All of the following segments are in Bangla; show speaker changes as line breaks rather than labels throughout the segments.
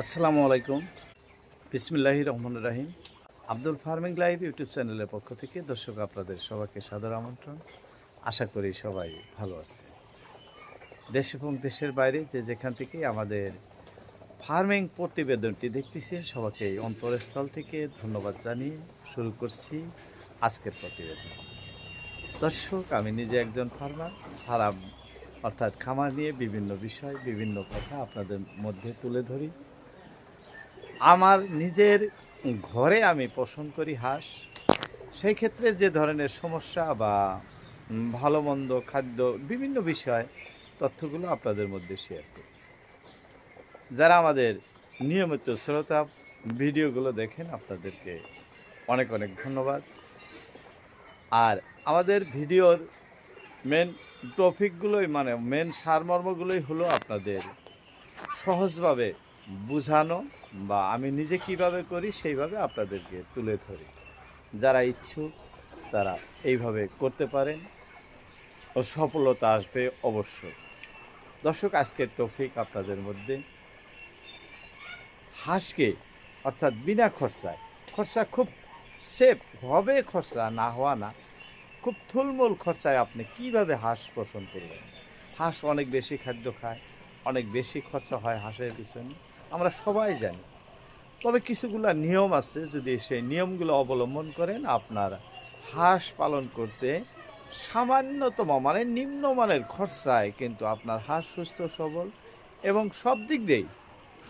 আসসালামু আলাইকুম। বিসমিল্লাহি রহমান রাহিম। আব্দুল ফার্মিং লাইভ ইউটিউব চ্যানেলের পক্ষ থেকে দর্শক আপনাদের সবাইকে সাদর আমন্ত্রণ। আশা করি সবাই ভালো আছে দেশ এবং দেশের বাইরে যে যেখান থেকে আমাদের ফার্মিং প্রতিবেদনটি দেখতেছেন, সবাইকে অন্তরস্থল থেকে ধন্যবাদ জানিয়ে শুরু করছি আজকের প্রতিবেদন। দর্শক, আমি নিজে একজন ফার্মার। ফার্ম অর্থাৎ খামার নিয়ে বিভিন্ন বিষয়, বিভিন্ন কথা আপনাদের মধ্যে তুলে ধরি। আমার নিজের ঘরে আমি পোষণ করি হাঁস। সেই ক্ষেত্রে যে ধরনের সমস্যা বা ভালো মন্দ খাদ্য বিভিন্ন বিষয়, তথ্যগুলো আপনাদের মধ্যে শেয়ার করি। যারা আমাদের নিয়মিত শ্রোতা, ভিডিওগুলো দেখেন, আপনাদেরকে অনেক অনেক ধন্যবাদ। আর আমাদের ভিডিওর মেন টপিকগুলোই মানে মেন সারমর্মগুলোই হলো আপনাদের সহজভাবে বোঝানো বা আমি নিজে কীভাবে করি সেইভাবে আপনাদেরকে তুলে ধরি। যারা ইচ্ছুক, তারা এইভাবে করতে পারেন ও সফলতা আসবে অবশ্যই। দর্শক, আজকের টপিক আপনাদের মধ্যে। হাঁসকে, অর্থাৎ বিনা খরচায়, খরচা খুব সেফ হবে খরচা, না হওয়া না। খুব থুলমূল খরচায় আপনি কীভাবে হাঁস পোষণ করবেন? হাঁস অনেক বেশি খাদ্য খায়, অনেক বেশি খরচা হয় হাঁসের পিছনে। আমরা সবাই জানি। তবে কিছুগুলো নিয়ম আছে যদি সেই নিয়মগুলো অবলম্বন করেন আপনার হাঁস পালন করতে সামান্যতম মানে নিম্নমানের খরচায় কিন্তু আপনার হাঁস সুস্থ, সবল এবং সব দিক দিয়েই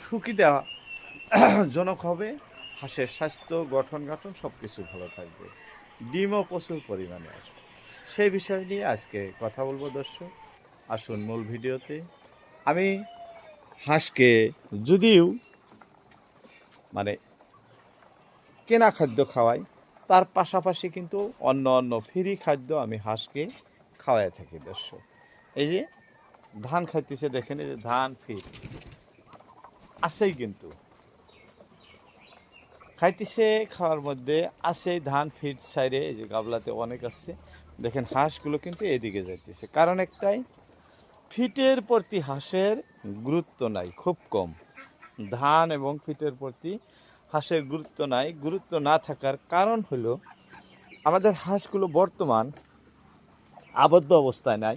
সুবিধা জনক হবে। হাঁসের স্বাস্থ্য, গঠন গঠন সব কিছু ভালো থাকবে। ডিমও প্রচুর পরিমাণে আসবে। সেই বিষয় নিয়ে আজকে কথা বলব দর্শক। আসুন মূল ভিডিওতে। আমি হাঁসকে যদিও মানে কেনা খাদ্য খাওয়াই তার পাশাপাশি কিন্তু অন্য অন্য ফ্রি খাদ্য আমি হাঁসকে খাওয়াই থাকি দর্শক। এই যে ধান খাইতেছে, দেখেন এই যে ধান ফির। আছেই কিন্তু। খাইতেছে, খাওয়ার মধ্যে আছে ধান ফিট সাইডে, এই যে গাবলাতে অনেক আছে। দেখেন হাঁসগুলো কিন্তু এদিকে যাইতেছে। কারণ একটাই ফিটের প্রতি হাঁসের গুরুত্ব নাই, খুব কম। ধান এবং ফিটের প্রতি হাঁসের গুরুত্ব নাই। গুরুত্ব না থাকার কারণ হলো, আমাদের হাঁসগুলো বর্তমান আবদ্ধ অবস্থায় নাই।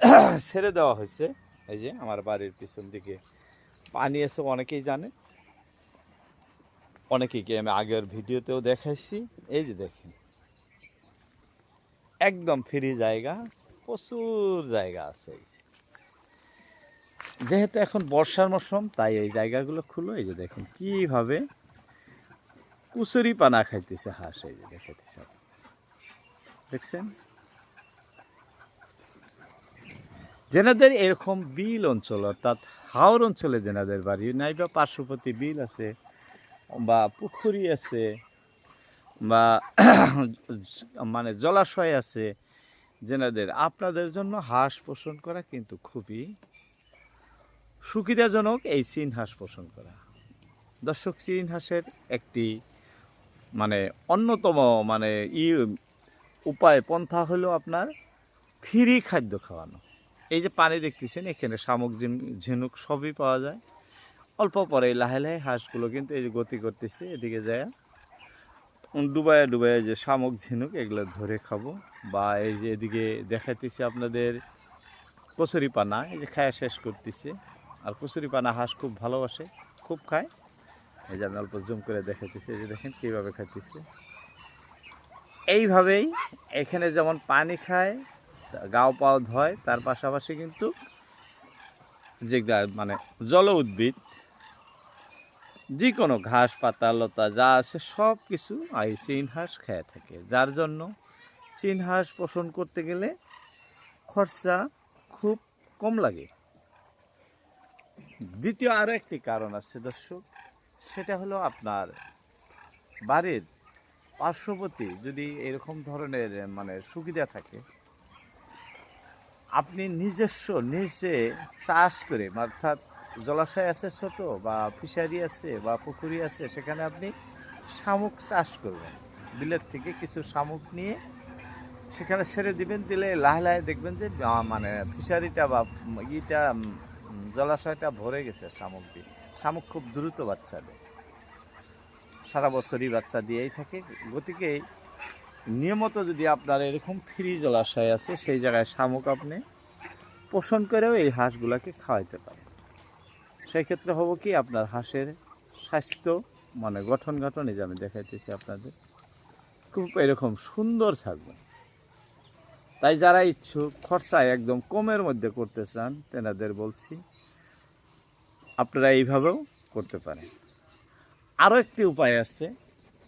ছেড়ে দেওয়া হয়েছে। এই যে আমার বাড়ির পিছন দিকে পানি এসে অনেকেই জানে। অনেকেই আমি আগের ভিডিওতেও দেখাইছি। এই যে দেখেন, একদম ফ্রি জায়গা, প্রচুর জায়গা আছে। যেহেতু এখন বর্ষার মৌসুম তাই এই জায়গাগুলো খুলো। এই যে দেখুন কীভাবে কুচুরি পানা খাইতেছে হাঁস, এই যে দেখাইতেছে দেখছেন? যেনাদের এরকম বিল অঞ্চল, অর্থাৎ হাওর অঞ্চলে যেনাদের বাড়ি, নাই বা পার্শ্ববর্তী বিল আছে, বা পুকুরি আছে, বা মানে জলাশয় আছে, যেনাদের, আপনাদের জন্য হাঁস পোষণ করা কিন্তু খুবই সুবিধাজনক এই চীন হাঁস পোষণ করা। দর্শক, চীন হাঁসের একটি মানে অন্যতম মানে ই উপায় পন্থা হলো আপনার ফ্রি খাদ্য খাওয়ানো। এই যে পানি দেখতেছেন, এখানে শামুক, ঝিন- ঝিনুক সবই পাওয়া যায়। অল্প পরে লাহে লাহে হাঁসগুলো কিন্তু এই যে গতি করতেছে, এদিকে যায়। ডুবায় ডুবায় যে শামুক, ঝিনুক, এগুলো ধরে খাব। বা এই যে এদিকে দেখাইতেছি আপনাদের কচুরি পানা এই যে খায়া শেষ করতেছে। আর কচুরি পানা হাঁস খুব ভালোবাসে, খুব খায়। এই যে আমি অল্প জুম করে দেখাইতেছি, এই যে দেখেন কীভাবে খাইতেছে। এইভাবেই এখানে যেমন পানি খায়, গাও পাও ধয়, তার পাশাপাশি কিন্তু যে মানে জল উদ্ভিদ যে কোনো ঘাস, পাতা, লতা, যা আছে সব কিছু এই হাঁস খেয়ে থাকে। যার জন্য হাঁস পোষণ করতে গেলে খরচা খুব কম লাগে। দ্বিতীয় আরও একটি কারণ আছে দর্শক, সেটা হলো আপনার বাড়ির পার্শ্ববর্তী যদি এরকম ধরনের মানে সুবিধা থাকে, আপনি নিজস্ব, নিজে চাষ করে, অর্থাৎ জলাশয় আছে ছোট বা ফিশারি আছে বা পুকুরি আছে, সেখানে আপনি শামুক চাষ করবেন। বিলের থেকে কিছু শামুক নিয়ে সেখানে ছেড়ে দিবেন, দিলে লাহে লাহে দেখবেন যে মানে ফিশারিটা বা ইটা জলাশয়টা ভরে গেছে শামুক দিয়ে শামুক খুব দ্রুত বাচ্চা দেয়। সারা বছরই বাচ্চা দিয়েই থাকে। গতিকে নিয়মিত যদি আপনার এরকম ফ্রি জলাশয় আছে, সেই জায়গায় শামুক আপনি পোষণ করেও এই হাঁসগুলোকে খাওয়াইতে পারেন। সেই ক্ষেত্রে হব কি, আপনার হাঁসের স্বাস্থ্য মানে গঠন গঠন এই যে আমি দেখাইতেছি আপনাদের, খুব এরকম সুন্দর থাকবে। তাই যারা ইচ্ছুক খরচায় একদম কমের মধ্যে করতে চান, তেনাদের বলছি, আপনারা এইভাবেও করতে পারেন। আরও একটি উপায় আছে,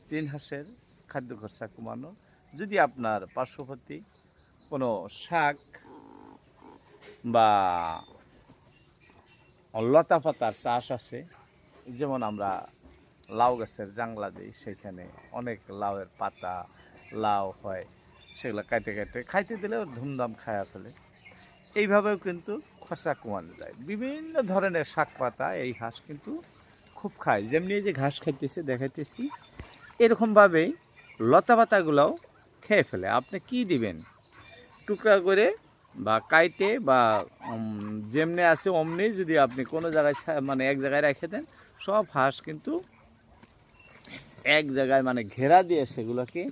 তিন হাঁসের খাদ্য খরচা কমানো। যদি আপনার পার্শ্ববর্তী কোনো শাক বা লতা পাতার চাষ আছে, যেমন আমরা লাউ গাছের জাংলা দিই, সেখানে অনেক লাউয়ের পাতা, লাউ হয়। সেগুলো কাটে কাটে। খাইতে দিলেও ধুমধাম খায়া ফেলে এইভাবেও কিন্তু খরচা কমানো যায়। বিভিন্ন ধরনের শাক পাতা এই হাঁস কিন্তু খুব খায়। যেমনি যে ঘাস খাইতেছে, দেখাইতেছি, এরকমভাবেই লতা পাতাগুলোও খেয়ে ফেলে। আপনি কি দিবেন? টুকরা করে বা কাইটে বা যেমনি আছে অমনি যদি আপনি কোনো জায়গায় মানে এক জায়গায় রেখে দেন, সব হাঁস কিন্তু এক জায়গায় মানে ঘেরা দিয়ে সেগুলোকে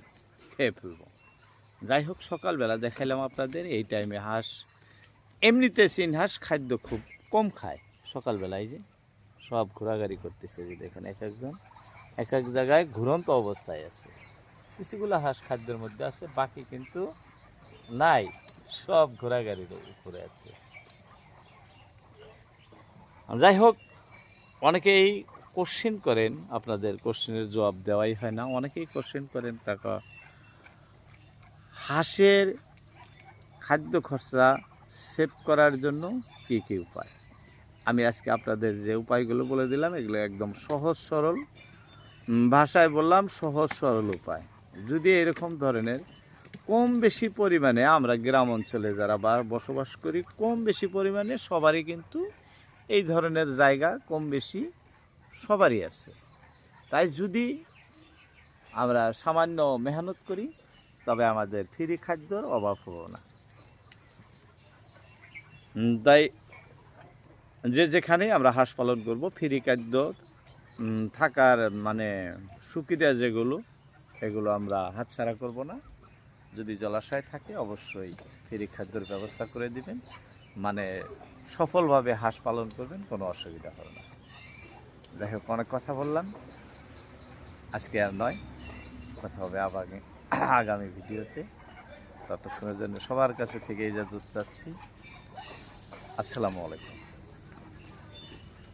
খেয়ে ফেলব। যাই হোক, সকালবেলা দেখাইলাম আপনাদের এই টাইমে হাঁস। এমনিতে সিন হাঁস খাদ্য খুব কম খায়। সকালবেলায় যে সব ঘোরাঘুরি করতেছে যে দেখেন, এক একজন, এক এক জায়গায় ঘুরন্ত অবস্থায় আছে। কিছুগুলো হাঁস খাদ্যের মধ্যে আছে, বাকি কিন্তু নাই, সব ঘোরাঘুরির উপরে আছে। যাই হোক, অনেকেই কোশ্চেন করেন, আপনাদের কোশ্চেনের জবাব দেওয়াই হয় না। অনেকেই কোশ্চেন করেন, টাকা হাঁসের খাদ্য খরচা সেভ করার জন্য কী কী উপায়? আমি আজকে আপনাদের যে উপায়গুলো বলে দিলাম, এগুলো একদম সহজ সরল ভাষায় বললাম সহজ সরল উপায়। যদি এরকম ধরনের কম বেশি পরিমাণে আমরা গ্রাম অঞ্চলে যারা বসবাস করি, কম বেশি পরিমাণে সবারই কিন্তু এই ধরনের জায়গা কম বেশি সবারই আছে। তাই যদি আমরা সামান্য মেহনত করি তবে আমাদের ফ্রি খাদ্যর অভাব হব না। তাই যে যেখানে আমরা হাঁস পালন করব, ফ্রি খাদ্য থাকার মানে সুবিধা যেগুলো, এগুলো আমরা হাতছাড়া করব না। যদি জলাশয় থাকে, অবশ্যই ফ্রি খাদ্যর ব্যবস্থা করে দিবেন। মানে সফলভাবে হাঁস পালন করবেন, কোনো অসুবিধা হবে না। যাই হোক, অনেক কথা বললাম। আজকে আর নয়, কথা হবে আবার আগামী ভিডিওতে। ততক্ষণের জন্য সবার কাছে থেকে ইজাজত চাচ্ছি আসসালামু আলাইকুম।